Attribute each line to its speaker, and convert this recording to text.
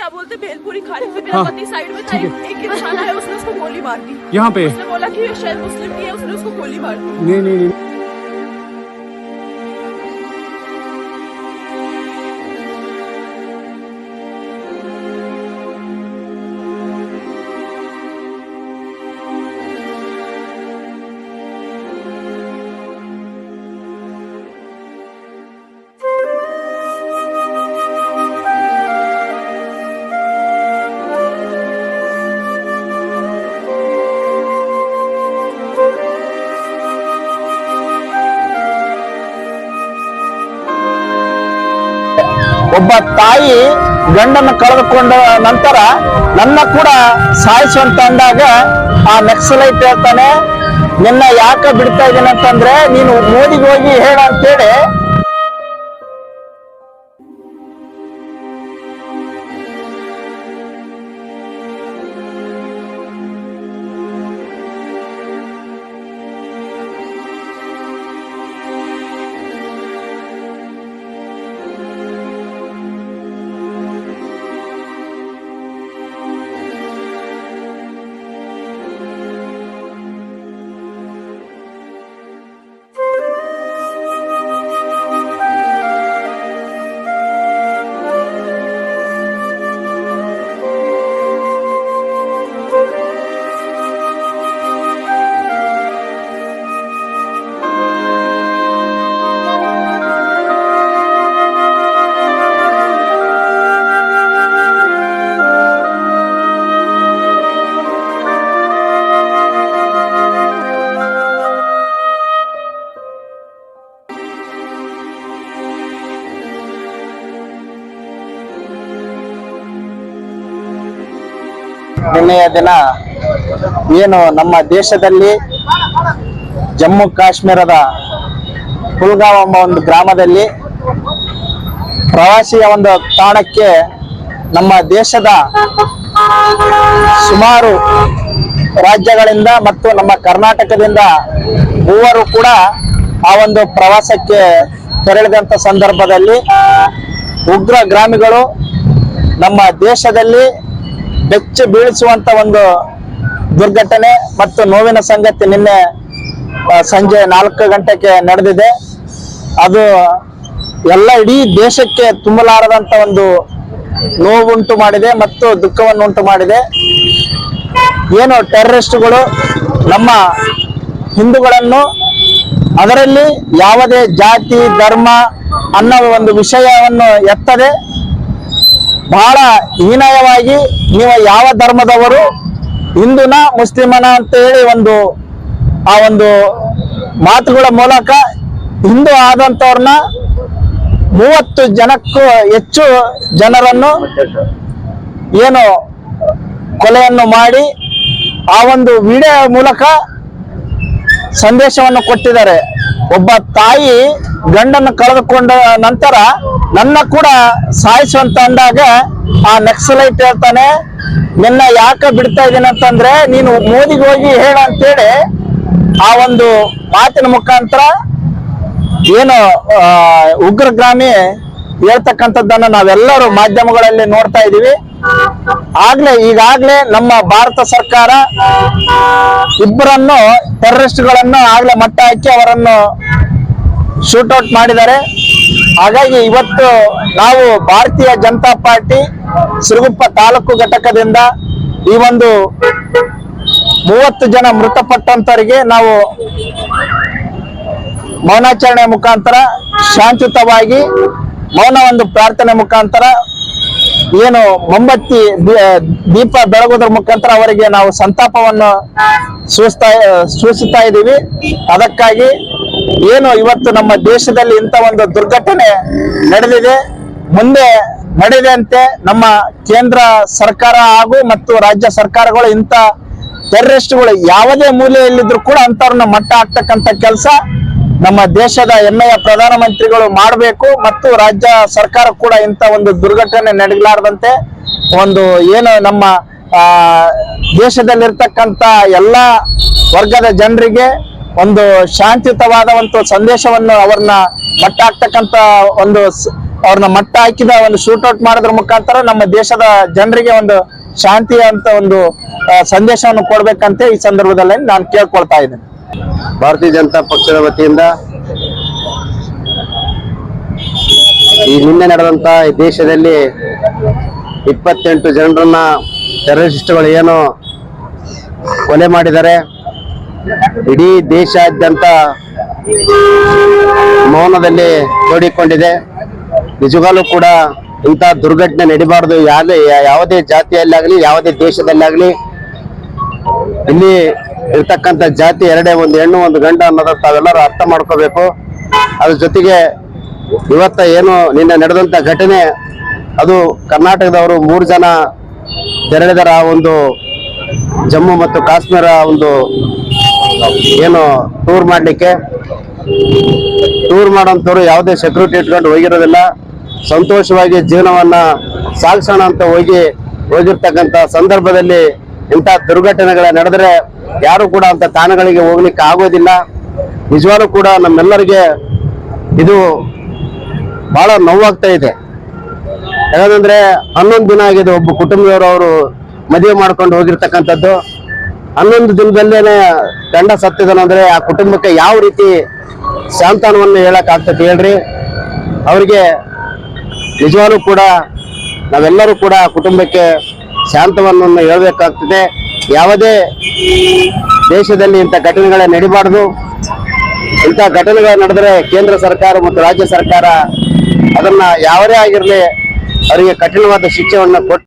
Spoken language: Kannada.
Speaker 1: क्या बोलते भेलपुरी खा रही थी मेरा
Speaker 2: हाँ,
Speaker 1: पति साइड में था एक एक इंसान आया उसने उसको गोली मार दी।
Speaker 2: यहाँ पे?
Speaker 1: उसने बोला कि ये शायद मुस्लिम की है उसने उसको गोली मार दी।
Speaker 2: नहीं नहीं नहीं।
Speaker 3: ಒಬ್ಬ ತಾಯಿ ಗಂಡನ ಕಳೆದುಕೊಂಡ ನಂತರ ನನ್ನ ಕೂಡ ಸಾಯಿಸುವಂತ ಅಂದಾಗ ಆ ನಕ್ಸಲೈಟ್ ಹೇಳ್ತಾನೆ, ನಿನ್ನ ಯಾಕೆ ಬಿಡ್ತಾ ಇದ್ದೀನಿ ಅಂತಂದ್ರೆ ನೀನು ಮೋದಿಗೆ ಹೋಗಿ ಹೇಳ ಅಂತೇಳಿ ನಿನ್ನೆಯ ದಿನ ಏನು ನಮ್ಮ ದೇಶದಲ್ಲಿ ಜಮ್ಮು ಕಾಶ್ಮೀರದ ಕುಲ್ಗಾಂವ್ ಎಂಬ ಒಂದು ಗ್ರಾಮದಲ್ಲಿ ಪ್ರವಾಸಿಯ ಒಂದು ತಾಣಕ್ಕೆ ನಮ್ಮ ದೇಶದ ಸುಮಾರು ರಾಜ್ಯಗಳಿಂದ ಮತ್ತು ನಮ್ಮ ಕರ್ನಾಟಕದಿಂದ ಮೂವರು ಕೂಡ ಆ ಒಂದು ಪ್ರವಾಸಕ್ಕೆ ತೆರಳಿದಂಥ ಸಂದರ್ಭದಲ್ಲಿ ಉಗ್ರ ಗ್ರಾಮಿಗಳು ನಮ್ಮ ದೇಶದಲ್ಲಿ ಬೆಚ್ಚ ಬೀಳಿಸುವಂತ ಒಂದು ದುರ್ಘಟನೆ ಮತ್ತು ನೋವಿನ ಸಂಗತಿ ನಿನ್ನೆ ಸಂಜೆ ನಾಲ್ಕು ಗಂಟೆಗೆ ನಡೆದಿದೆ. ಅದು ಎಲ್ಲ ಇಡೀ ದೇಶಕ್ಕೆ ತುಂಬಲಾರದಂತ ಒಂದು ನೋವುಂಟು ಮಾಡಿದೆ ಮತ್ತು ದುಃಖವನ್ನು ಉಂಟು ಮಾಡಿದೆ. ಏನು ಟೆರರಿಸ್ಟ್ಗಳು ನಮ್ಮ ಹಿಂದೂಗಳನ್ನು ಅದರಲ್ಲಿ ಯಾವುದೇ ಜಾತಿ, ಧರ್ಮ ಅನ್ನೋ ಒಂದು ವಿಷಯವನ್ನು ಎತ್ತದೆ ಬಹಳ ಹೀನಾಯವಾಗಿ ನೀವು ಯಾವ ಧರ್ಮದವರು? ಹಿಂದೂನ ಮುಸ್ಲಿಮನ ಅಂತ ಹೇಳಿ ಒಂದು, ಆ ಒಂದು ಮಾತುಗಳ ಮೂಲಕ ಹಿಂದೂ ಆದಂಥವ್ರನ್ನ ಮೂವತ್ತು ಜನಕ್ಕೂ ಹೆಚ್ಚು ಜನರನ್ನು ಏನು ಕೊಲೆಯನ್ನು ಮಾಡಿ ಆ ಒಂದು ವಿಡಿಯೋ ಮೂಲಕ ಸಂದೇಶವನ್ನು ಕೊಟ್ಟಿದ್ದಾರೆ. ಒಬ್ಬ ತಾಯಿ ಗಂಡನ್ನು ಕಳೆದುಕೊಂಡ ನಂತರ ನನ್ನ ಕೂಡ ಸಾಯಿಸುವಂತ ಅಂದಾಗ ಆ ನಕ್ಸಲೈಟ್ ಹೇಳ್ತಾನೆ, ನಿನ್ನ ಯಾಕೆ ಬಿಡ್ತಾ ಇದ್ದೀನಿ ಅಂತಂದ್ರೆ, ನೀನು ಮೋದಿಗೆ ಹೋಗಿ ಹೇಳ ಅಂತೇಳಿ ಆ ಒಂದು ಮಾತಿನ ಮುಖಾಂತರ ಏನು ಉಗ್ರಗ್ರಾಮಿ ಹೇಳ್ತಕ್ಕಂಥದ್ದನ್ನ ನಾವೆಲ್ಲರೂ ಮಾಧ್ಯಮಗಳಲ್ಲಿ ನೋಡ್ತಾ ಇದೀವಿ ಆಗ್ಲೇ, ಈಗಾಗ್ಲೇ ನಮ್ಮ ಭಾರತ ಸರ್ಕಾರ ಇಬ್ಬರನ್ನು ಟೆರರಿಸ್ಟ್ಗಳನ್ನು ಆಗ್ಲೇ ಮಟ್ಟ ಹಾಕಿ ಅವರನ್ನು ಶೂಟೌಟ್ ಮಾಡಿದ್ದಾರೆ. ಹಾಗಾಗಿ ಇವತ್ತು ನಾವು ಭಾರತೀಯ ಜನತಾ ಪಾರ್ಟಿ ಸಿರುಗುಪ್ಪ ತಾಲೂಕು ಘಟಕದಿಂದ ಈ ಒಂದು ಮೂವತ್ತು ಜನ ಮೃತಪಟ್ಟಂತವರಿಗೆ ನಾವು ಮೌನಾಚರಣೆ ಮುಖಾಂತರ ಶಾಂತಿಯುತವಾಗಿ ಮೌನ ಒಂದು ಪ್ರಾರ್ಥನೆ ಮುಖಾಂತರ ಏನು ಮೊಂಬತ್ತಿ ದೀಪ ಬೆಳಗೋದ್ರ ಮುಖಾಂತರ ಅವರಿಗೆ ನಾವು ಸಂತಾಪವನ್ನು ಸೂಚಿಸ್ತಾ ಸೂಚಿಸ್ತಾ ಇದ್ದೀವಿ. ಅದಕ್ಕಾಗಿ ಏನು ಇವತ್ತು ನಮ್ಮ ದೇಶದಲ್ಲಿ ಇಂಥ ಒಂದು ದುರ್ಘಟನೆ ನಡೆದಿದೆ. ಮುಂದೆ ನಡೆದಂತೆ ನಮ್ಮ ಕೇಂದ್ರ ಸರ್ಕಾರ ಹಾಗೂ ಮತ್ತು ರಾಜ್ಯ ಸರ್ಕಾರಗಳು ಇಂಥ ಟೆರರಿಸ್ಟ್ಗಳು ಯಾವುದೇ ಮೂಲೆಯಲ್ಲಿದ್ರು ಕೂಡ ಅಂತವ್ರನ್ನ ಮಟ್ಟ ಹಾಕ್ತಕ್ಕಂಥ ಕೆಲಸ ನಮ್ಮ ದೇಶದ ಹೆಮ್ಮೆಯ ಪ್ರಧಾನಮಂತ್ರಿಗಳು ಮಾಡಬೇಕು ಮತ್ತು ರಾಜ್ಯ ಸರ್ಕಾರ ಕೂಡ ಇಂಥ ಒಂದು ದುರ್ಘಟನೆ ನಡೆಯಲಾರದಂತೆ ಒಂದು ಏನು ನಮ್ಮ ದೇಶದಲ್ಲಿರ್ತಕ್ಕಂಥ ಎಲ್ಲ ವರ್ಗದ ಜನರಿಗೆ ಒಂದು ಶಾಂತಿಯುತವಾದ ಒಂದು ಸಂದೇಶವನ್ನು ಅವ್ರನ್ನ ಮಟ್ಟ ಹಾಕ್ತಕ್ಕಂತ ಒಂದು ಅವ್ರನ್ನ ಮಟ್ಟ ಹಾಕಿದ ಒಂದು ಶೂಟ್ಔಟ್ ಮಾಡೋದ್ರ ಮುಖಾಂತರ ನಮ್ಮ ದೇಶದ ಜನರಿಗೆ ಒಂದು ಶಾಂತಿ ಅಂತ ಒಂದು ಸಂದೇಶವನ್ನು ಕೊಡ್ಬೇಕಂತ ಈ ಸಂದರ್ಭದಲ್ಲಿ ನಾನು ಕೇಳ್ಕೊಳ್ತಾ ಇದ್ದೇನೆ.
Speaker 2: ಭಾರತೀಯ ಜನತಾ ಪಕ್ಷದ ವತಿಯಿಂದ ಈ ನಿನ್ನೆ ನಡೆದಂತ ಈ ದೇಶದಲ್ಲಿ ಇಪ್ಪತ್ತೆಂಟು ಜನರನ್ನ ಟೆರರಿಸ್ಟ್ಗಳು ಏನು ಕೊಲೆ ಮಾಡಿದ್ದಾರೆ. ಇಡೀ ದೇಶಾದ್ಯಂತ ಮೌನದಲ್ಲಿ ತೋಡಿಕೊಂಡಿದೆ. ನಿಜವಾಗಲೂ ಕೂಡ ಇಂಥ ದುರ್ಘಟನೆ ನಡಿಬಾರ್ದು. ಯಾವುದೇ ಯಾವುದೇ ಜಾತಿಯಲ್ಲಾಗಲಿ, ಯಾವುದೇ ದೇಶದಲ್ಲಾಗಲಿ, ಇಲ್ಲಿ ಇರ್ತಕ್ಕಂಥ ಜಾತಿ ಎರಡೇ ಒಂದು ಹೆಣ್ಣು, ಒಂದು ಗಂಡ ಅನ್ನೋದನ್ನ ತಾವೆಲ್ಲರೂ ಅರ್ಥ ಮಾಡ್ಕೋಬೇಕು. ಅದ್ರ ಜೊತೆಗೆ ಇವತ್ತ ಏನು ನಿನ್ನೆ ನಡೆದಂತ ಘಟನೆ, ಅದು ಕರ್ನಾಟಕದವರು ಮೂರು ಜನ ತೆರಳಿದರ. ಒಂದು ಜಮ್ಮು ಮತ್ತು ಕಾಶ್ಮೀರ ಒಂದು ಏನು ಟೂರ್ ಮಾಡಲಿಕ್ಕೆ? ಟೂರ್ ಮಾಡೋಂಥವ್ರು ಯಾವುದೇ ಸೆಕ್ಯೂರಿಟಿ ಇಟ್ಕೊಂಡು ಹೋಗಿರೋದಿಲ್ಲ. ಸಂತೋಷವಾಗಿ ಜೀವನವನ್ನ ಸಾಗಿಸೋಣ ಅಂತ ಹೋಗಿ ಹೋಗಿರ್ತಕ್ಕಂಥ ಸಂದರ್ಭದಲ್ಲಿ ಇಂಥ ದುರ್ಘಟನೆಗಳ ನಡೆದರೆ ಯಾರು ಕೂಡ ಅಂತ ತಾಣಗಳಿಗೆ ಹೋಗ್ಲಿಕ್ಕೆ ಆಗೋದಿಲ್ಲ. ನಿಜವಾಗೂ ಕೂಡ ನಮ್ಮೆಲ್ಲರಿಗೆ ಇದು ಬಹಳ ನೋವಾಗ್ತಾ ಇದೆ. ಯಾಕಂದ್ರೆ ಹನ್ನೊಂದು ದಿನ ಆಗಿದೆ ಒಬ್ಬ ಕುಟುಂಬದವರು ಅವರು ಮದುವೆ ಮಾಡ್ಕೊಂಡು ಹೋಗಿರ್ತಕ್ಕಂಥದ್ದು. ಹನ್ನೊಂದು ದಿನದಲ್ಲೇನೆ ಗಂಡ ಸತ್ತಿದನಂದ್ರೆ ಆ ಕುಟುಂಬಕ್ಕೆ ಯಾವ ರೀತಿ ಶಾಂತನವನ್ನು ಹೇಳಕ್ ಆಗ್ತದೆ ಹೇಳ್ರಿ. ಅವರಿಗೆ ನಿಜವಾಗ್ಲೂ ಕೂಡ ನಾವೆಲ್ಲರೂ ಕೂಡ ಕುಟುಂಬಕ್ಕೆ ಶಾಂತವನ್ನು ಹೇಳಬೇಕಾಗ್ತದೆ. ಯಾವುದೇ ದೇಶದಲ್ಲಿ ಇಂಥ ಘಟನೆಗಳೇ ನಡಿಬಾರ್ದು. ಇಂಥ ಘಟನೆಗಳು ನಡೆದರೆ ಕೇಂದ್ರ ಸರ್ಕಾರ ಮತ್ತು ರಾಜ್ಯ ಸರ್ಕಾರ ಅದನ್ನ ಯಾವರೇ ಆಗಿರಲಿ ಅವರಿಗೆ ಕಠಿಣವಾದ ಶಿಕ್ಷೆಯನ್ನು ಕೊಟ್ಟು